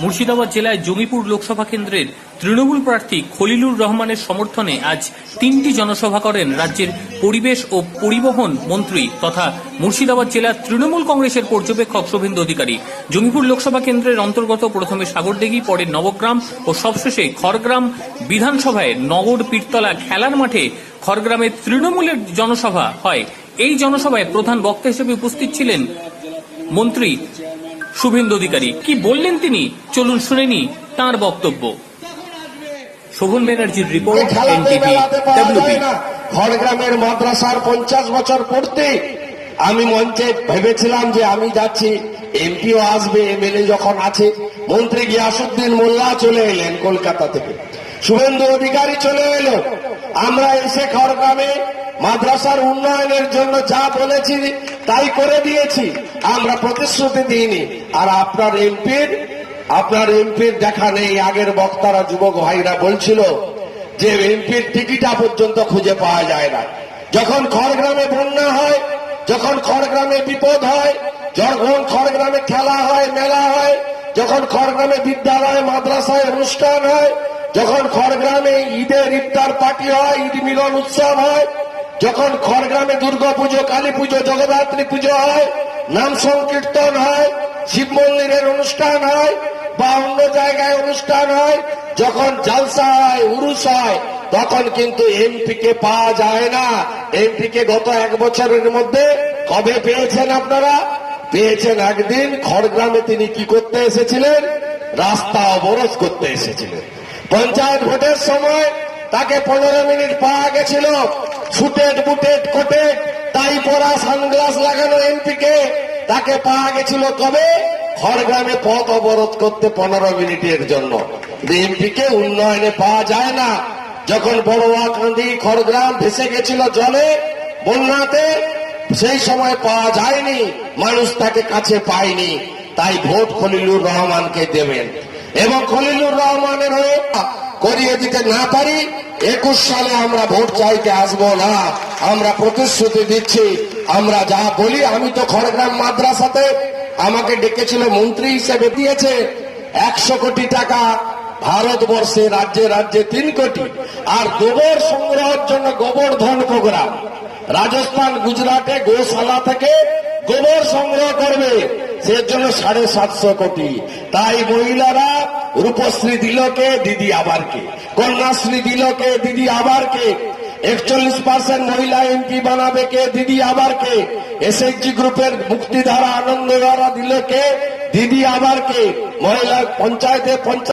মুর্শিদাবাদ জেলায় জঙ্গিপুর লোকসভা কেন্দ্রের তৃণমূল প্রার্থী খলিলুর রহমানের সমর্থনে আজ তিনটি জনসভা করেন রাজ্যের পরিবেশ ও পরিবহন মন্ত্রী তথা মুর্শিদাবাদ জেলার তৃণমূল কংগ্রেসের পর্যবেক্ষক শুভেন্দু অধিকারী। জঙ্গিপুর লোকসভা কেন্দ্রের অন্তর্গত প্রথমে সাগরদেগি, পরে নবগ্রাম ও সবশেষে খড়গ্রাম বিধানসভায় নগর পীরতলা খেলার মাঠে খড়গ্রামের তৃণমূলের জনসভা হয়। এই জনসভায় প্রধান বক্তা হিসেবে উপস্থিত ছিলেন মন্ত্রী শুভেন্দু অধিকারী। কি বললেন তিনি? চলুন শুনে নি তাঁর বক্তব্য। শোভন ব্যানার্জির রিপোর্ট এনটিভি খড়গ্রামের মাদ্রাসার পঞ্চাশ বছর পড়তে আমি মঞ্চে ভেবেছিলাম যে আমি যাচ্ছি। এমপিও আসবে এমএলএ যখন আছে। মন্ত্রী গিয়াসুদ্দিন মোল্লা চলে এলেন কলকাতা থেকে। শুভেন্দু অধিকারী চলে এলো। আমরা এসে খড়গ্রামে মাদ্রাসার উন্নয়নের জন্য যা বলেছি তাই করে দিয়েছি। আমরা প্রতিশ্রুতি দিইনি। আর আপনার এমপির আপনার এমপির দেখা নেই। আগের বক্তারা যুবক ভাইরা বলছিল যে এমপির টিকিটা পর্যন্ত খুঁজে পাওয়া যায় না। যখন খড়গ্রামে বন্যা হয়, যখন খড়গ্রামে বিপদ হয়, যখন খড়গ্রামে খেলা হয়, মেলা হয়, যখন খড়গ্রামে বিদ্যালয়, মাদ্রাসায় অনুষ্ঠান হয় যখন খড়গ্রামে ঈদের ইফতার পার্টি হয়, ঈদ মিলন উৎসব হয়, যখন খড়গ্রামে দুর্গা পুজো, কালী পুজো, জগদ্ধাত্রী পুজো হয়, নাম সংকীর্তন হয়, শিব মন্দিরের অনুষ্ঠান হয় বা অন্য জায়গায় অনুষ্ঠান হয়, যখন জালসা হয়, উরুস হয়, তখন কিন্তু এমপি কে পাওয়া যায় না। এমপি কে গত এক বছরের মধ্যে কবে পেয়েছেন আপনারা? পেয়েছেন একদিন। খড়গ্রামে তিনি কি করতে এসেছিলেন? রাস্তা অবরোধ করতে এসেছিলেন। পঞ্চায়েত ভোটের সময় তাকে পনেরো মিনিট পাওয়া গেছিল। সুটেড বুটেড কোটেড তাই পরা সানগ্লাস লাগানো এমপি কে তাকে পাওয়া গেছিল কবে? খড়গ্রামে পথ অবরোধ করতে পনেরো মিনিটের জন্য। এমপি কে উন্নয়নে পাওয়া যায় না। যখন বড়ুয়া কান্দি খড়গ্রাম ভেসে গেছিল জলে, বন্যাতে, সেই সময় পাওয়া যায়নি। মানুষ তাকে কাছে পায়নি। তাই ভোট খলিলুর রহমানকে দেবেন। এবং খলিলুর রহমানের হয়ে করিয়ে দিতে না পারি, একুশ সালে আমরা ভোট চাইতে আসব না। আমরা প্রতিশ্রুতি দিচ্ছি, আমরা যা বলি আমি তো খড়গ্রাম মাদ্রাসাতে আমাকে ডেকেছিল মন্ত্রী হিসেবে দিয়েছে, একশো কোটি টাকা ভারতবর্ষে রাজ্যে রাজ্যে তিন কোটি, আর গোবর সংগ্রহের জন্য গোবর্ধন প্রোগ্রাম। রাজস্থান, গুজরাটে গোশালা থেকে গোবর সংগ্রহ করবে। সের জন্য সাড়ে সাতশো কোটি। তাই মহিলারা রূপশ্রী দিল কে দিদি আবার কে কন্যাশ্রী দিল কে দিদি আবার কে একচল্লিশ পার্সেন্ট মহিলা এমপি বানাবে কে, দিদি আবার কে এসএইচজি গ্রুপের মুক্তিধারা আনন্দ আনন্দধারা দিল কে দিদি আবার কে মহিলা পঞ্চায়েতে পঞ্চায়েত